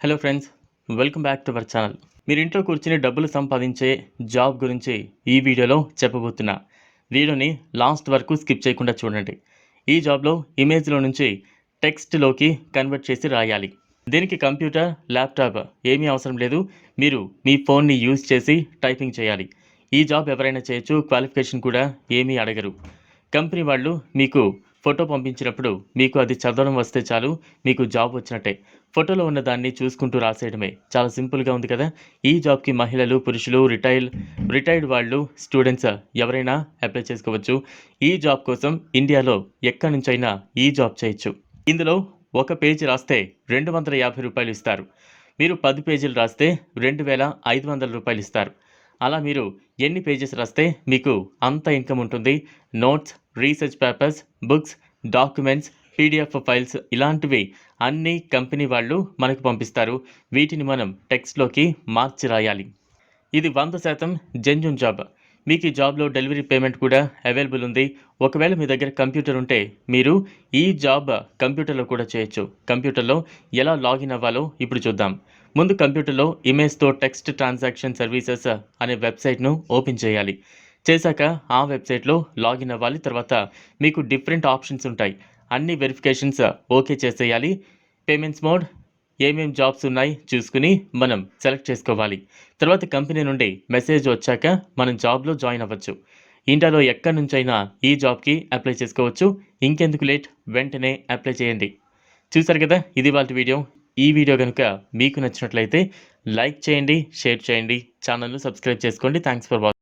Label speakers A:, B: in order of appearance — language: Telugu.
A: Hello friends welcome back to our channel మీరు ఇంట్లో కూర్చుని డబ్బులు సంపాదించే జాబ్ గురించి ఈ వీడియోలో చెప్పబోతున్నా. వీడియోని లాస్ట్ వరకు స్కిప్ చేయకుండా చూడండి. ఈ జాబ్లో ఇమేజ్లో నుంచి టెక్స్ట్లోకి కన్వర్ట్ చేసి రాయాలి. దీనికి కంప్యూటర్ ల్యాప్టాప్ ఏమీ అవసరం లేదు. మీరు మీ ఫోన్ని యూజ్ చేసి టైపింగ్ చేయాలి. ఈ జాబ్ ఎవరైనా చేయొచ్చు క్వాలిఫికేషన్ కూడా ఏమీ అడగరు. కంపెనీ వాళ్ళు మీకు ఫోటో పంపించినప్పుడు మీకు అది చదవడం వస్తే చాలు మీకు జాబ్ వచ్చినట్టే. ఫోటోలో ఉన్న దాన్ని చూసుకుంటూ రాసేయడమే. చాలా సింపుల్గా ఉంది కదా? ఈ జాబ్కి మహిళలు పురుషులు రిటైల్ రిటైర్డ్ వాళ్ళు స్టూడెంట్స్ ఎవరైనా అప్లై చేసుకోవచ్చు. ఈ జాబ్ కోసం ఇండియాలో ఎక్కడి నుంచైనా ఈ జాబ్ చేయొచ్చు. ఇందులో ఒక పేజీ రాస్తే రెండు వందల యాభై రూపాయలు ఇస్తారు. మీరు పది పేజీలు రాస్తే రెండు వేల ఐదు వందల రూపాయలు ఇస్తారు. అలా మీరు ఎన్ని పేజెస్ రాస్తే మీకు అంత ఇన్కమ్ ఉంటుంది. Notes research papers books documents PDF files ఇలాంటివి అన్ని కంపెనీ వాళ్ళు మనకు పంపిస్తారు. వీటిని మనం టెక్స్ట్లోకి మార్చి రాయాలి. ఇది వంద శాతం జెన్యున్ జాబ్. మీకు ఈ జాబ్లో డెలివరీ పేమెంట్ కూడా అవైలబుల్ ఉంది. ఒకవేళ మీ దగ్గర కంప్యూటర్ ఉంటే మీరు ఈ జాబ్ కంప్యూటర్లో కూడా చేయొచ్చు. కంప్యూటర్లో ఎలా లాగిన్ అవ్వాలో ఇప్పుడు చూద్దాం. ముందు కంప్యూటర్లో ఇమేజ్తో టెక్స్ట్ ట్రాన్సాక్షన్ సర్వీసెస్ అనే వెబ్సైట్ను ఓపెన్ చేయాలి. చేశాక ఆ వెబ్సైట్లో లాగిన్ అవ్వాలి. తర్వాత మీకు డిఫరెంట్ ఆప్షన్స్ ఉంటాయి. అన్ని వెరిఫికేషన్స్ ఓకే చేసేయాలి. పేమెంట్స్ మోడ్ ఏమేం జాబ్స్ ఉన్నాయి చూసుకుని మనం సెలెక్ట్ చేసుకోవాలి. తర్వాత కంపెనీ నుండి మెసేజ్ వచ్చాక మనం జాబ్లో జాయిన్ అవ్వచ్చు. ఇండియాలో ఎక్కడి నుంచైనా ఈ జాబ్కి అప్లై చేసుకోవచ్చు. ఇంకెందుకు లేట్? వెంటనే అప్లై చేయండి. చూసారు కదా? ఇది వాళ్ళ వీడియో. ఈ వీడియో కనుక మీకు నచ్చినట్లయితే లైక్ చేయండి షేర్ చేయండి ఛానల్ను సబ్స్క్రైబ్ చేసుకోండి. Thanks for watching